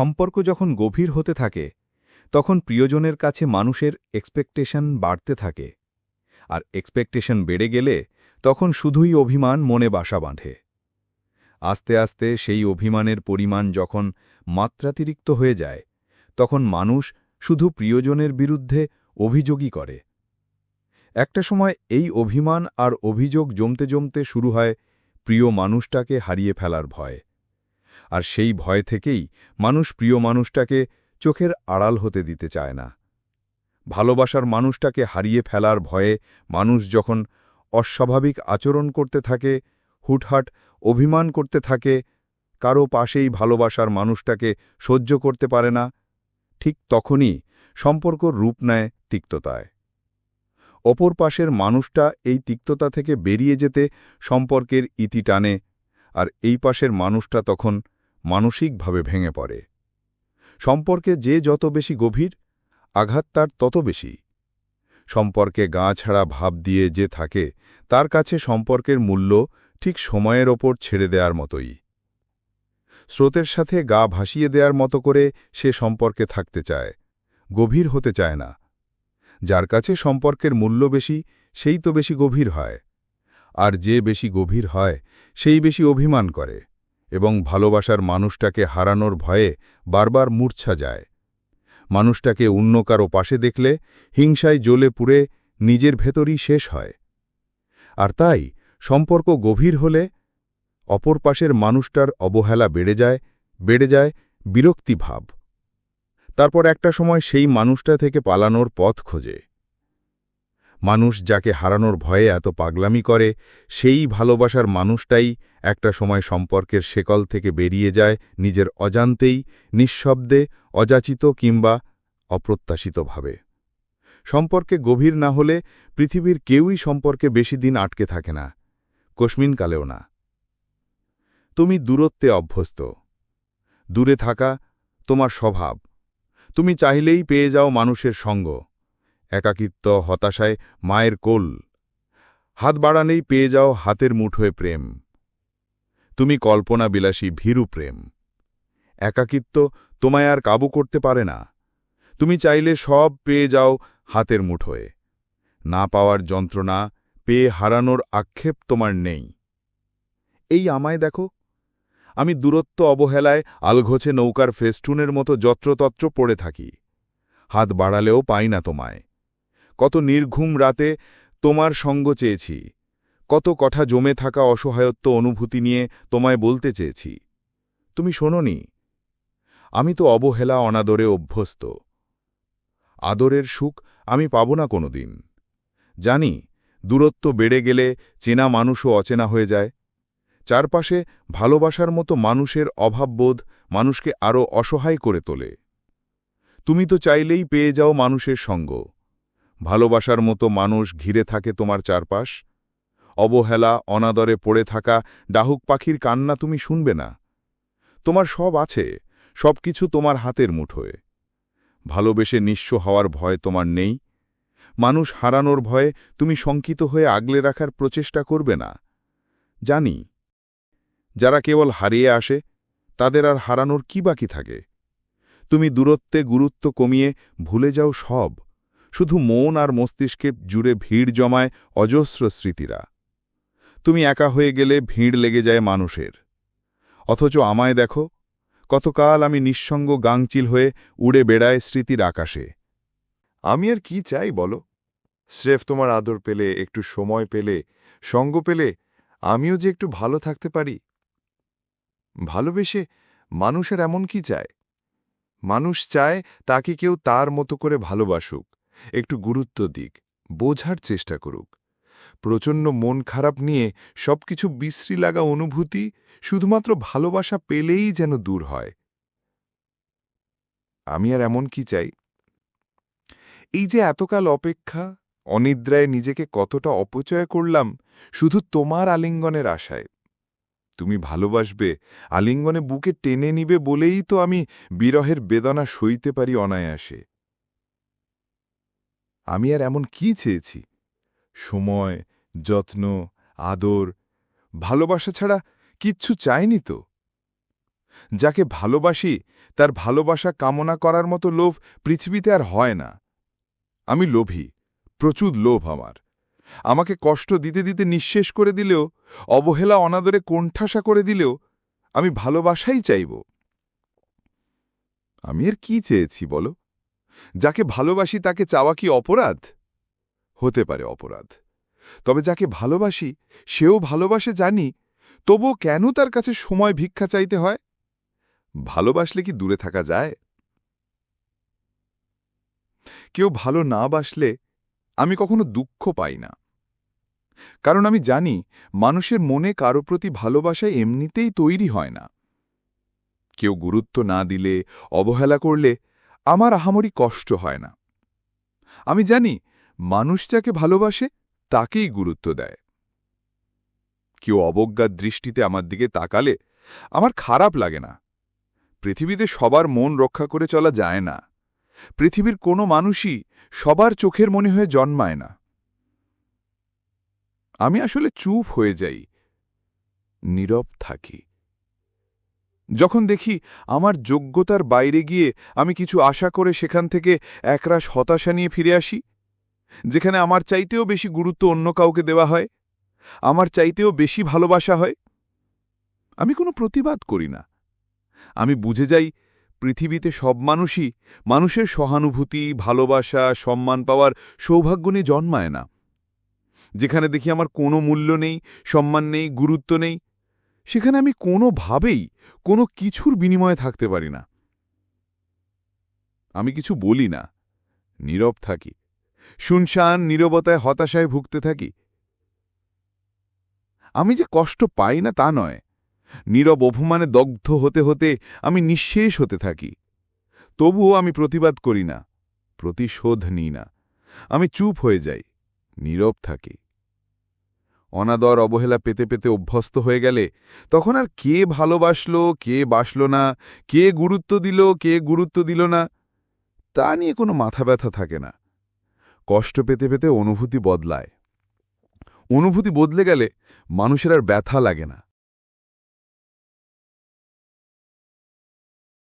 সম্পর্ক যখন গভীর হতে থাকে, তখন প্রিয়জনের কাছে মানুষের এক্সপেকটেশন বাড়তে থাকে। আর এক্সপেকটেশন বেড়ে গেলে তখন শুধুই অভিমান মনে বাসা বাঁধে। আস্তে আস্তে সেই অভিমানের পরিমাণ যখন মাত্রাতিরিক্ত হয়ে যায়, তখন মানুষ শুধু প্রিয়জনের বিরুদ্ধে অভিযোগই করে। একটা সময় এই অভিমান আর অভিযোগ জমতে জমতে শুরু হয় প্রিয় মানুষটাকে হারিয়ে ফেলার ভয়। আর সেই ভয় থেকেই মানুষ প্রিয় মানুষটাকে চোখের আড়াল হতে দিতে চায় না। ভালোবাসার মানুষটাকে হারিয়ে ফেলার ভয়ে মানুষ যখন অস্বাভাবিক আচরণ করতে থাকে, হুটহাট অভিমান করতে থাকে, কারও পাশেই ভালোবাসার মানুষটাকে সহ্য করতে পারে না, ঠিক তখনই সম্পর্ক রূপ নেয় তিক্ততায়। অপর পাশের মানুষটা এই তিক্ততা থেকে বেরিয়ে যেতে সম্পর্কের ইতি টানে, আর এই পাশের মানুষটা তখন মানসিকভাবে ভেঙে পড়ে। সম্পর্কে যে যত বেশি গভীর, আঘাত তার তত বেশি। সম্পর্কে গা ছাড়া ভাব দিয়ে যে থাকে, তার কাছে সম্পর্কের মূল্য ঠিক সময়ের ওপর ছেড়ে দেওয়ার মতোই। স্রোতের সাথে গা ভাসিয়ে দেওয়ার মতো করে সে সম্পর্কে থাকতে চায়, গভীর হতে চায় না। যার কাছে সম্পর্কের মূল্য বেশি, সেই তো বেশি গভীর হয়। আর যে বেশি গভীর হয়, সেই বেশি অভিমান করে। এবং ভালোবাসার মানুষটাকে হারানোর ভয়ে বারবার মূর্ছা যায়। মানুষটাকে অন্য কারও পাশে দেখলে হিংসায় জ্বলে পুড়ে নিজের ভেতরই শেষ হয়। আর তাই সম্পর্ক গভীর হলে অপর পাশের মানুষটার অবহেলা বেড়ে যায় বেড়ে যায় বিরক্তিভাব। তারপর একটা সময় সেই মানুষটা থেকে পালানোর পথ খোঁজে। মানুষ যাকে হারানোর ভয়ে এত পাগলামি করে, সেই ভালোবাসার মানুষটাই একটা সময় সম্পর্কের শেকল থেকে বেরিয়ে যায় নিজের অজান্তেই, নিঃশব্দে, অযাচিত কিংবা অপ্রত্যাশিতভাবে। সম্পর্কে গভীর না হলে পৃথিবীর কেউই সম্পর্কে বেশি দিন আটকে থাকে না কস্মিনকালেও না। তুমি দূরত্বে অভ্যস্ত। দূরে থাকা তোমার স্বভাব। তুমি চাইলেই পেয়ে যাও মানুষের সঙ্গ। একাকিত্ব, হতাশায় মায়ের কোল। হাত বাড়ানেই পেয়ে যাও হাতের মুঠোয় প্রেম। তুমি কল্পনা বিলাসী ভীরু প্রেম। একাকিত্ব তোমায় আর কাবু করতে পারে না। তুমি চাইলে সব পেয়ে যাও হাতের মুঠোয় না পাওয়ার যন্ত্রণা পেয়ে হারানোর আক্ষেপ তোমার নেই। এই আমায় দেখো। আমি দূরত্ব অবহেলায় আলঘোছে নৌকার ফেস্টুনের মতো যত্রতত্র পড়ে থাকি। হাত বাড়ালেও পাই না তোমায়। কত নির্ঘুম রাতে তোমার সঙ্গ চেয়েছি। কত কথা জমে থাকা অসহায়ত্ব অনুভূতি নিয়ে তোমায় বলতে চেয়েছি। তুমি শোনোনি, আমি তো অবহেলা অনাদরে অভ্যস্ত। আদরের সুখ আমি পাব না কোনোদিন। জানি, দূরত্ব বেড়ে গেলে চেনা মানুষও অচেনা হয়ে যায়। চারপাশে ভালোবাসার মতো মানুষের অভাববোধ মানুষকে আরও অসহায় করে তোলে। তুমি তো চাইলেই পেয়ে যাও মানুষের সঙ্গ। ভালোবাসার মতো মানুষ ঘিরে থাকে তোমার চারপাশ। অবহেলা, অনাদরে পড়ে থাকা ডাহুক পাখির কান্না তুমি শুনবে না। তোমার সব আছে সব কিছু তোমার হাতের মুঠোয়। ভালোবেসে নিঃস্ব হওয়ার ভয় তোমার নেই। মানুষ হারানোর ভয়ে তুমি শঙ্কিত হয়ে আগলে রাখার প্রচেষ্টা করবে না। জানি, যারা কেবল হারিয়ে আসে, তাদের আর হারানোর কি বাকি থাকে? তুমি দূরত্বে গুরুত্ব কমিয়ে ভুলে যাও সব। শুধু মন আর মস্তিষ্কে জুড়ে ভিড় জমায় অজস্র স্মৃতিরা। তুমি একা হয়ে গেলে ভিড় লেগে যায় মানুষের। অথচ আমায় দেখো, কতকাল আমি নিঃসঙ্গ গাংচিল হয়ে উড়ে বেড়ায় স্মৃতির আকাশে। আমি আর কি চাই বলো? স্রেফ তোমার আদর পেলে, একটু সময় পেলে, সঙ্গ পেলে, আমিও যে একটু ভালো থাকতে পারি। ভালোবেসে মানুষের এমন কি চায়? মানুষ চায় তাকে কেউ তার মতো করে ভালোবাসুক। একটু গুরুত্ব দিক, বোঝার চেষ্টা করুক। প্রচণ্ড মন খারাপ নিয়ে সবকিছু বিশ্রী লাগা অনুভূতি শুধুমাত্র ভালোবাসা পেলেই যেন দূর হয়। আমি আর এমন কি চাই? এই যে এতকাল অপেক্ষা, অনিদ্রায় নিজেকে কতটা অপচয় করলাম শুধু তোমার আলিঙ্গনের আশায়। তুমি ভালোবাসবে, আলিঙ্গনে বুকে টেনে নিবে বলেই তো আমি বিরহের বেদনা সইতে পারি অনায়াসে। আমি আর এমন কি চেয়েছি? সময়, যত্ন, আদর, ভালোবাসা ছাড়া কিচ্ছু চাইনি তো। যাকে ভালোবাসি, তার ভালোবাসা কামনা করার মতো লোভ পৃথিবীতে আর হয় না। আমি লোভী, প্রচুর লোভ আমার। আমাকে কষ্ট দিতে দিতে নিঃশেষ করে দিলেও, অবহেলা অনাদরে কোণঠাসা করে দিলেও, আমি ভালোবাসাই চাইব। আমি এর কি চেয়েছি বলো? যাকে ভালোবাসি তাকে চাওয়া কি অপরাধ? হতে পারে অপরাধ। তবে যাকে ভালোবাসি, সেও ভালোবাসে জানি, তবুও কেন তার কাছে সময় ভিক্ষা চাইতে হয়? ভালোবাসলে কি দূরে থাকা যায়? কেউ ভালো না বাসলে আমি কখনো দুঃখ পাই না। কারণ আমি জানি, মানুষের মনে কারও প্রতি ভালোবাসা এমনিতেই তৈরি হয় না। কেউ গুরুত্ব না দিলে, অবহেলা করলে আমার আহামরি কষ্ট হয় না। আমি জানি মানুষ যাকে ভালোবাসে তাকেই গুরুত্ব দেয়। কেউ অবজ্ঞার দৃষ্টিতে আমার দিকে তাকালে আমার খারাপ লাগে না। পৃথিবীতে সবার মন রক্ষা করে চলা যায় না। পৃথিবীর কোনো মানুষই সবার চোখের মনে হয়ে জন্মায় না। আমি আসলে চুপ হয়ে যাই, নীরব থাকি। যখন দেখি আমার যোগ্যতার বাইরে গিয়ে আমি কিছু আশা করে সেখান থেকে একরাশ হতাশা নিয়ে ফিরে আসি, যেখানে আমার চাইতেও বেশি গুরুত্ব অন্য কাউকে দেওয়া হয়, আমার চাইতেও বেশি ভালোবাসা হয়। আমি কোনো প্রতিবাদ করি না। আমি বুঝে যাই পৃথিবীতে সব মানুষই মানুষের সহানুভূতি, ভালোবাসা, সম্মান পাওয়ার সৌভাগ্য নিয়ে জন্মায় না। যেখানে দেখি আমার কোনো মূল্য নেই, সম্মান নেই, গুরুত্ব নেই সেখানে আমি কোনোভাবেই কোনো কিছুর বিনিময়ে থাকতে পারি না। আমি কিছু বলি না, নীরব থাকি, শুনশান নীরবতায় হতাশায় ভুগতে থাকি। আমি যে কষ্ট পাই না তা নয়, নীরব অপমানে দগ্ধ হতে হতে আমি নিঃশেষ হতে থাকি। তবুও আমি প্রতিবাদ করি না, প্রতিশোধ নিই না। আমি চুপ হয়ে যাই, নীরব থাকি। অনাদর অবহেলা পেতে পেতে অভ্যস্ত হয়ে গেলে, তখন আর কে ভালোবাসল, কে বাসল না, কে গুরুত্ব দিল, কে গুরুত্ব দিল না, তা নিয়ে কোনো মাথা ব্যথা থাকে না। কষ্ট পেতে পেতে অনুভূতি বদলায়। অনুভূতি বদলে গেলে মানুষের আর ব্যথা লাগে না।